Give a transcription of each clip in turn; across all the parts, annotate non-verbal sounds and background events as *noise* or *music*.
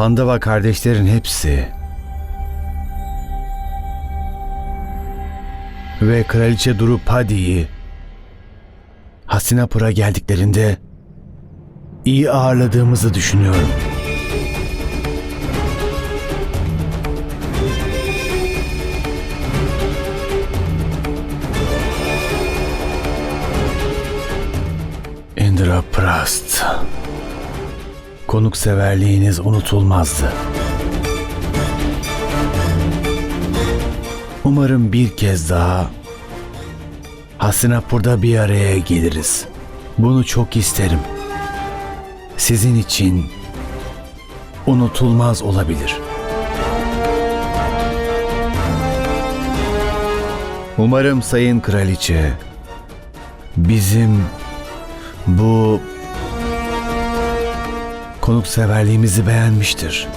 Pandava kardeşlerin hepsi ve kraliçe Drupadi'yi Hastinapur'a geldiklerinde iyi ağırladığımızı düşünüyorum. Indraprast. Konukseverliğiniz unutulmazdı. Umarım bir kez daha Hastinapur'da bir araya geliriz. Bunu çok isterim. Sizin için unutulmaz olabilir. Umarım Sayın Kraliçe bizim bu konukseverliğimizi beğenmiştir.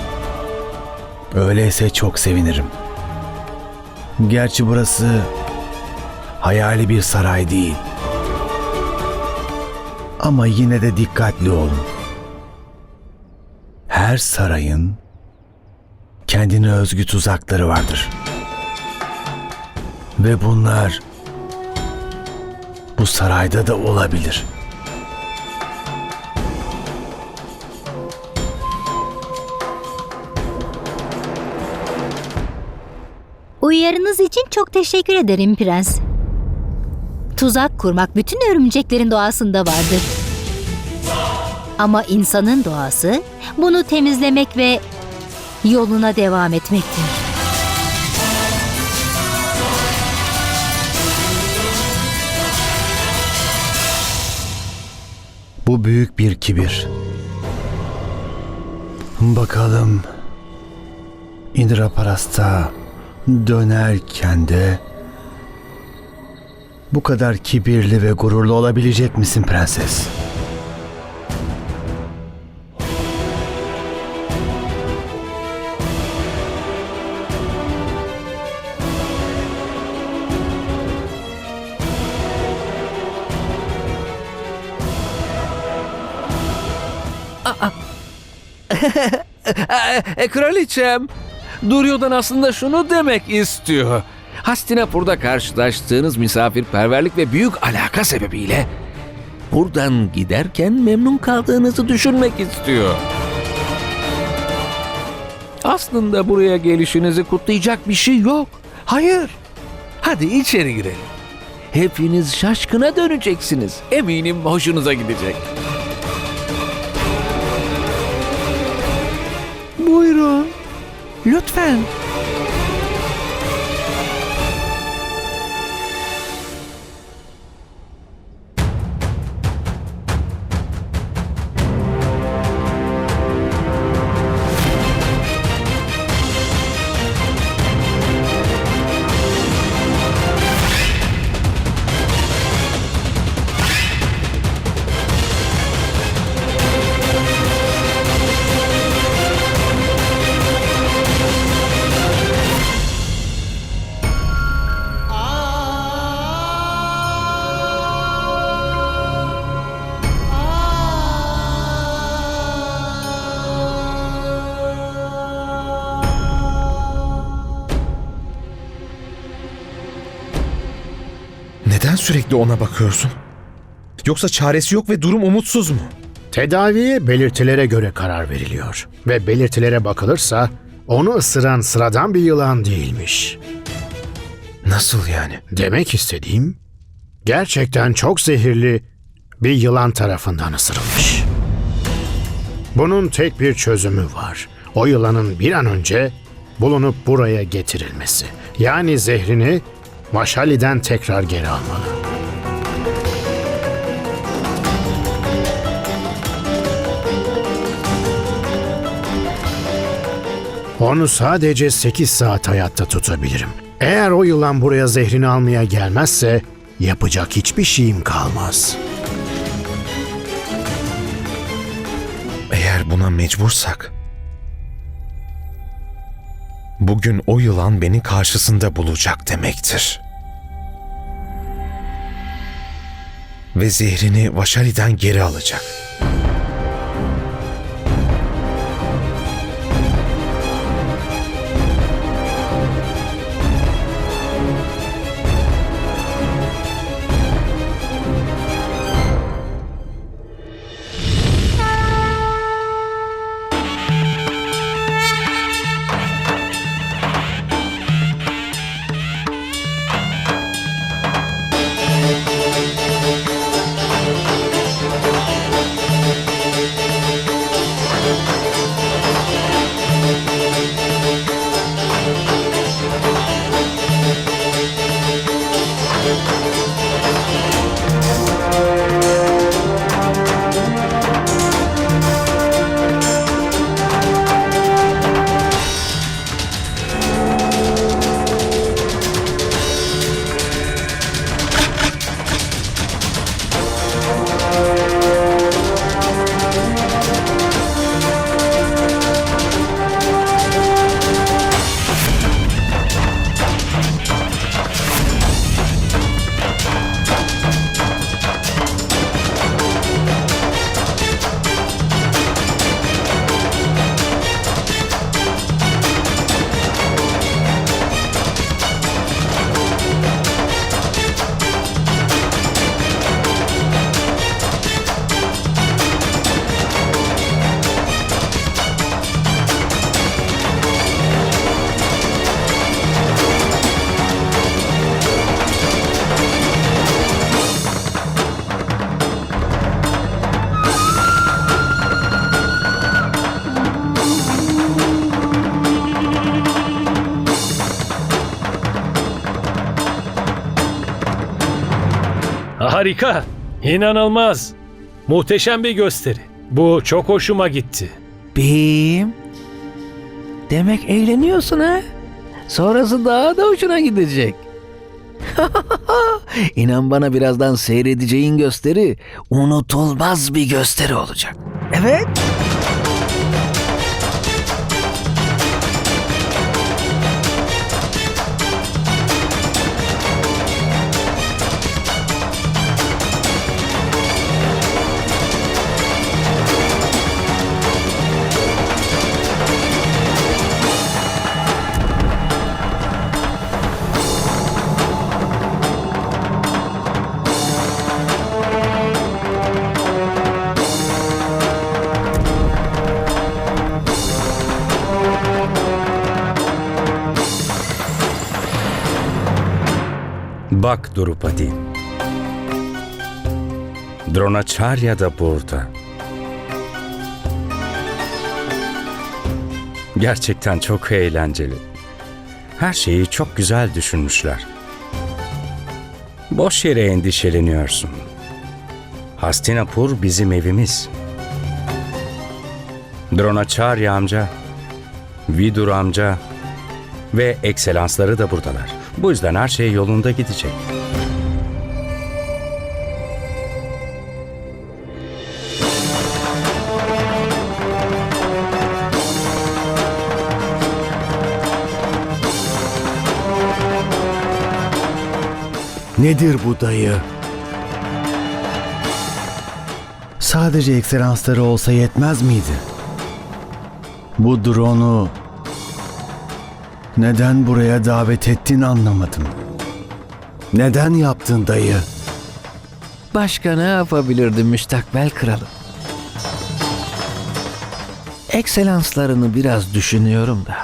Öyleyse çok sevinirim. Gerçi burası hayali bir saray değil. Ama yine de dikkatli olun. Her sarayın kendine özgü tuzakları vardır. Ve bunlar bu sarayda da olabilir. Uyarınız için çok teşekkür ederim prens. Tuzak kurmak bütün örümceklerin doğasında vardır. Ama insanın doğası bunu temizlemek ve yoluna devam etmektir. Bu büyük bir kibir. Bakalım Indraparast'a dönerken de bu kadar kibirli ve gururlu olabilecek misin prenses? *laughs* E, kraliçem, Duryodhan aslında şunu demek istiyor. Hastinapur'da karşılaştığınız misafirperverlik ve büyük alaka sebebiyle buradan giderken memnun kaldığınızı düşünmek istiyor. Aslında buraya gelişinizi kutlayacak bir şey yok. Hayır. Hadi içeri girelim. Hepiniz şaşkına döneceksiniz. Eminim hoşunuza gidecek. Buyurun. Lütfen. Sürekli ona bakıyorsun? Yoksa çaresi yok ve durum umutsuz mu? Tedaviye belirtilere göre karar veriliyor. Ve belirtilere bakılırsa onu ısıran sıradan bir yılan değilmiş. Nasıl yani? Demek istediğim gerçekten çok zehirli bir yılan tarafından ısırılmış. Bunun tek bir çözümü var. O yılanın bir an önce bulunup buraya getirilmesi. Yani zehrini Maşali'den tekrar geri almalı. Onu sadece 8 saat hayatta tutabilirim. Eğer o yılan buraya zehrini almaya gelmezse yapacak hiçbir şeyim kalmaz. Eğer buna mecbursak... Bugün o yılan beni karşısında bulacak demektir. Ve zehrini Vaşali'den geri alacak. Harika. İnanılmaz. Muhteşem bir gösteri. Bu çok hoşuma gitti. Bim. Demek eğleniyorsun ha? Sonrası daha da hoşuna gidecek. *laughs* İnan bana birazdan seyredeceğin gösteri unutulmaz bir gösteri olacak. Evet. Bak Drupadi. Dronacharya da burada. Gerçekten çok eğlenceli. Her şeyi çok güzel düşünmüşler. Boş yere endişeleniyorsun. Hastinapur bizim evimiz. Dronacharya amca, Vidur amca ve ekselansları da buradalar. Bu yüzden her şey yolunda gidecek. Nedir bu dayı? Sadece ekselansları olsa yetmez miydi? Bu drone'u neden buraya davet ettin anlamadım. Neden yaptın dayı? Başka ne yapabilirdim müstakbel kralım? Ekselanslarını biraz düşünüyorum da.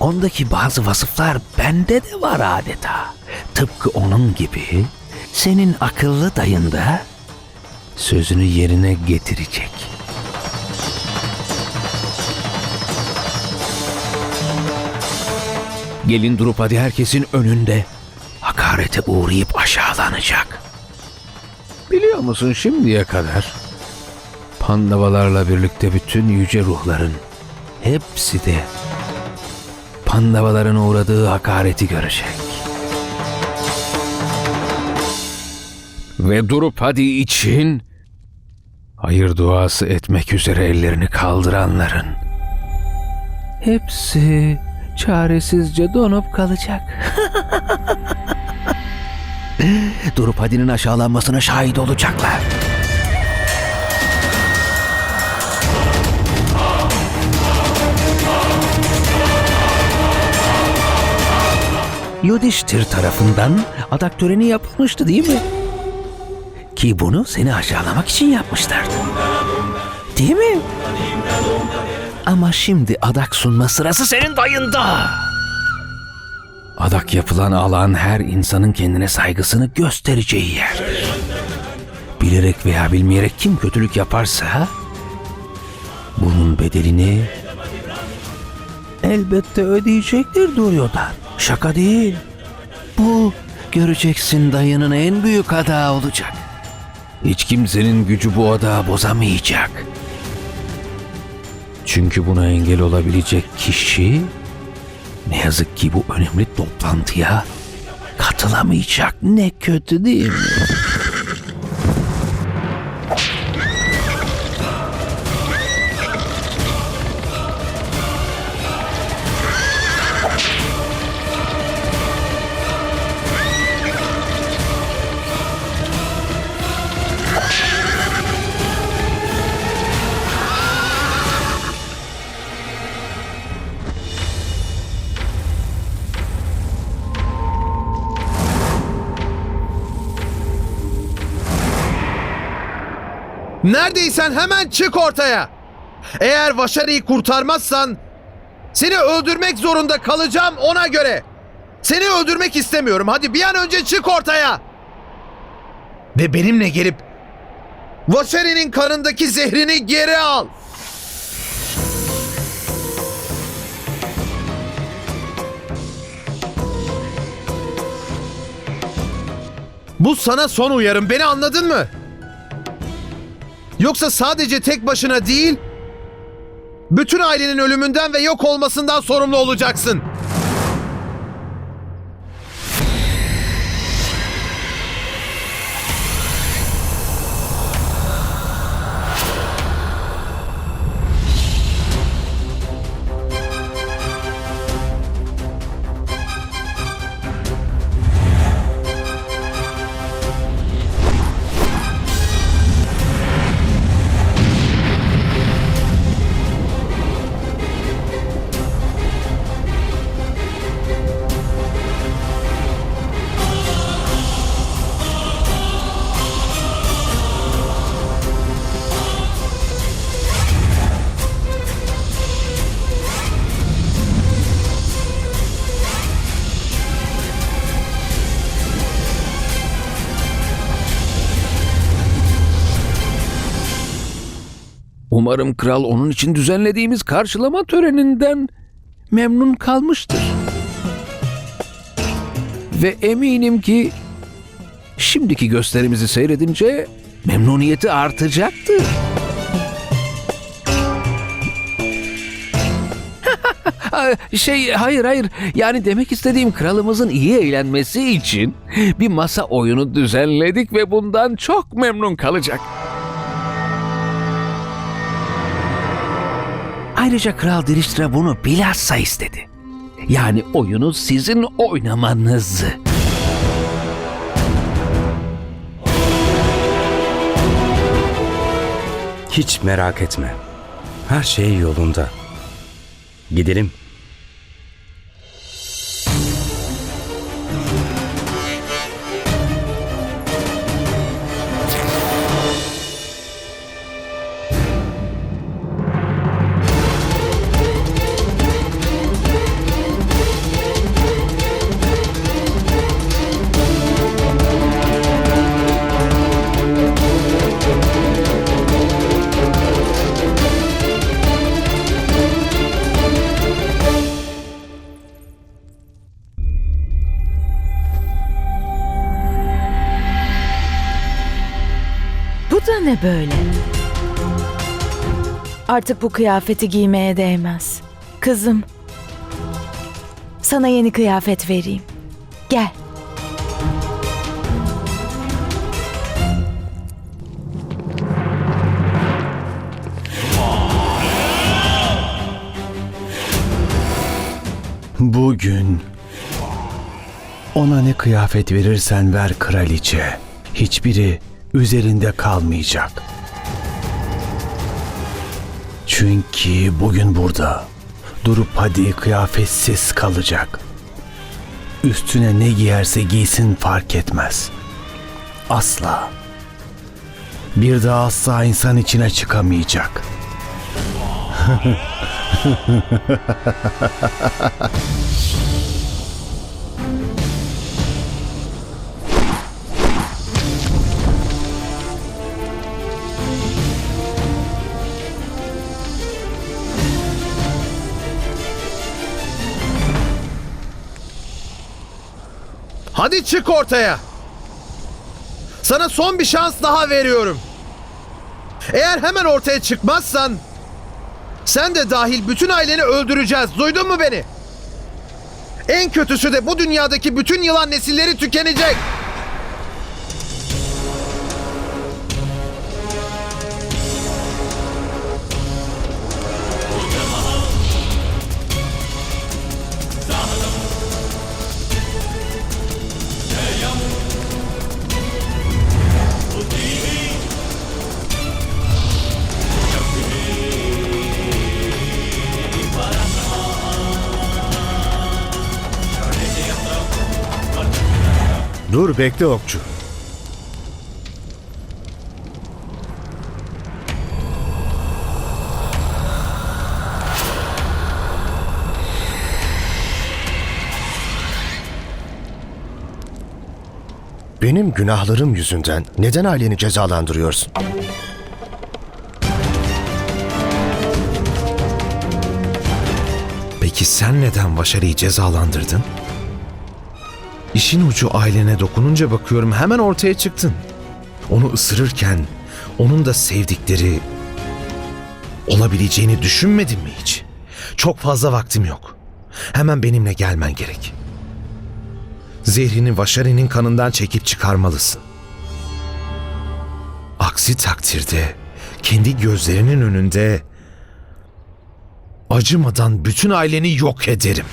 Ondaki bazı vasıflar bende de var adeta. Tıpkı onun gibi senin akıllı dayın da sözünü yerine getirecek. Gelin Drupadi herkesin önünde hakarete uğrayıp aşağılanacak. Biliyor musun şimdiye kadar Pandavalarla birlikte bütün yüce ruhların hepsi de Pandavaların uğradığı hakareti görecek. Ve Drupadi için hayır duası etmek üzere ellerini kaldıranların hepsi çaresizce donup kalacak. *laughs* Drupadi'nin aşağılanmasına şahit olacaklar. Yudhishthir tarafından adak töreni yapılmıştı değil mi? Ki bunu seni aşağılamak için yapmışlardı. Değil mi? Ama şimdi adak sunma sırası senin dayında. Adak yapılan alan her insanın kendine saygısını göstereceği yerdir. Bilerek veya bilmeyerek kim kötülük yaparsa bunun bedelini elbette ödeyecektir Duryodhan. Şaka değil. Bu göreceksin dayının en büyük adağı olacak. Hiç kimsenin gücü bu adağı bozamayacak. Çünkü buna engel olabilecek kişi ne yazık ki bu önemli toplantıya katılamayacak. Ne kötü değil mi? Neredeysen hemen çık ortaya. Eğer Vaşari'yi kurtarmazsan seni öldürmek zorunda kalacağım ona göre. Seni öldürmek istemiyorum. Hadi bir an önce çık ortaya. Ve benimle gelip Vaşari'nin kanındaki zehrini geri al. Bu sana son uyarım. Beni anladın mı? Yoksa sadece tek başına değil, bütün ailenin ölümünden ve yok olmasından sorumlu olacaksın. Umarım kral onun için düzenlediğimiz karşılama töreninden memnun kalmıştır. Ve eminim ki şimdiki gösterimizi seyredince memnuniyeti artacaktır. *laughs* şey hayır hayır yani demek istediğim kralımızın iyi eğlenmesi için bir masa oyunu düzenledik ve bundan çok memnun kalacak. Ayrıca Kral Diriştra bunu bilhassa istedi. Yani oyunu sizin oynamanızı. Hiç merak etme. Her şey yolunda. Gidelim. Böyle? Artık bu kıyafeti giymeye değmez. Kızım. Sana yeni kıyafet vereyim. Gel. Bugün ona ne kıyafet verirsen ver kraliçe. Hiçbiri üzerinde kalmayacak. Çünkü bugün burada durup hadi kıyafetsiz kalacak. Üstüne ne giyerse giysin fark etmez. Asla. Bir daha asla insan içine çıkamayacak. *laughs* Hadi çık ortaya. Sana son bir şans daha veriyorum. Eğer hemen ortaya çıkmazsan sen de dahil bütün aileni öldüreceğiz. Duydun mu beni? En kötüsü de bu dünyadaki bütün yılan nesilleri tükenecek. Dur bekle okçu. Benim günahlarım yüzünden neden aileni cezalandırıyorsun? Peki sen neden Vaşari'yi cezalandırdın? İşin ucu ailene dokununca bakıyorum hemen ortaya çıktın. Onu ısırırken onun da sevdikleri olabileceğini düşünmedin mi hiç? Çok fazla vaktim yok. Hemen benimle gelmen gerek. Zehrini Vaşari'nin kanından çekip çıkarmalısın. Aksi takdirde kendi gözlerinin önünde acımadan bütün aileni yok ederim.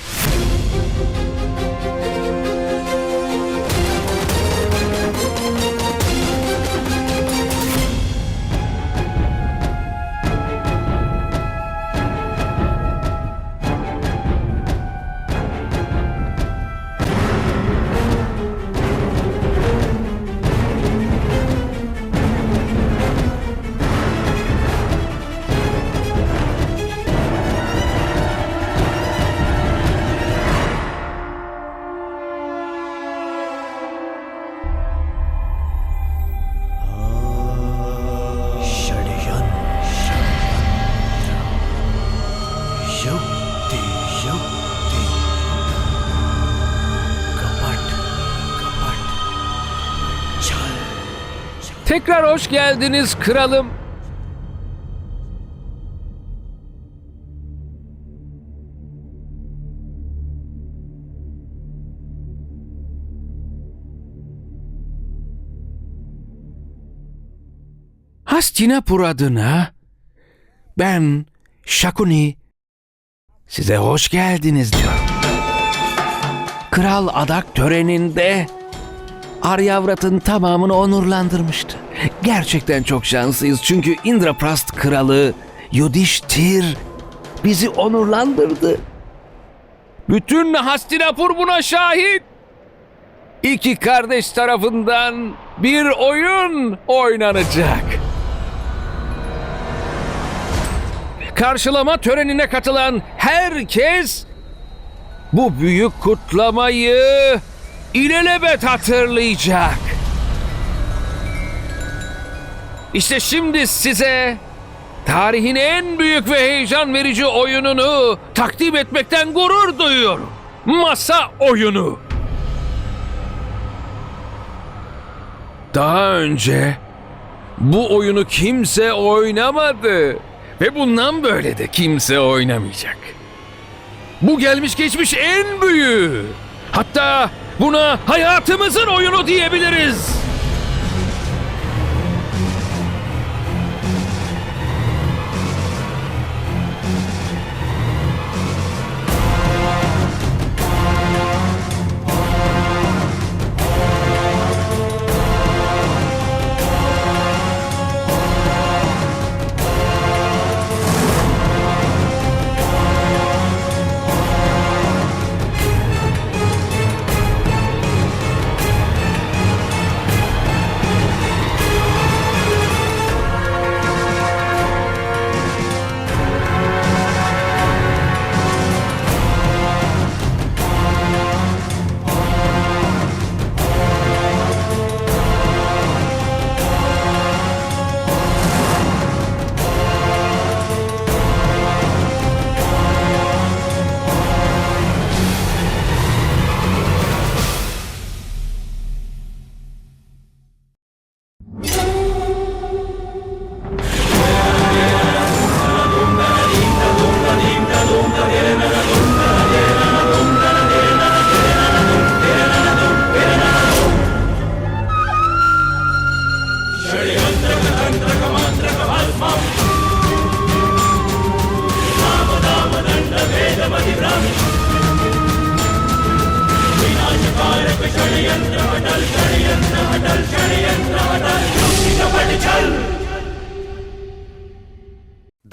Tekrar hoş geldiniz kralım. Hastinapur adına ben Şakuni size hoş geldiniz diyorum. Kral adak töreninde Aryavrat'ın tamamını onurlandırmıştı. Gerçekten çok şanslıyız çünkü Indraprast kralı Yudhishthir bizi onurlandırdı. Bütün Hastinapur buna şahit. İki kardeş tarafından bir oyun oynanacak. Karşılama törenine katılan herkes bu büyük kutlamayı ilelebet hatırlayacak. İşte şimdi size tarihin en büyük ve heyecan verici oyununu takdim etmekten gurur duyuyorum. Masa oyunu. Daha önce bu oyunu kimse oynamadı ve bundan böyle de kimse oynamayacak. Bu gelmiş geçmiş en büyüğü. Hatta buna hayatımızın oyunu diyebiliriz.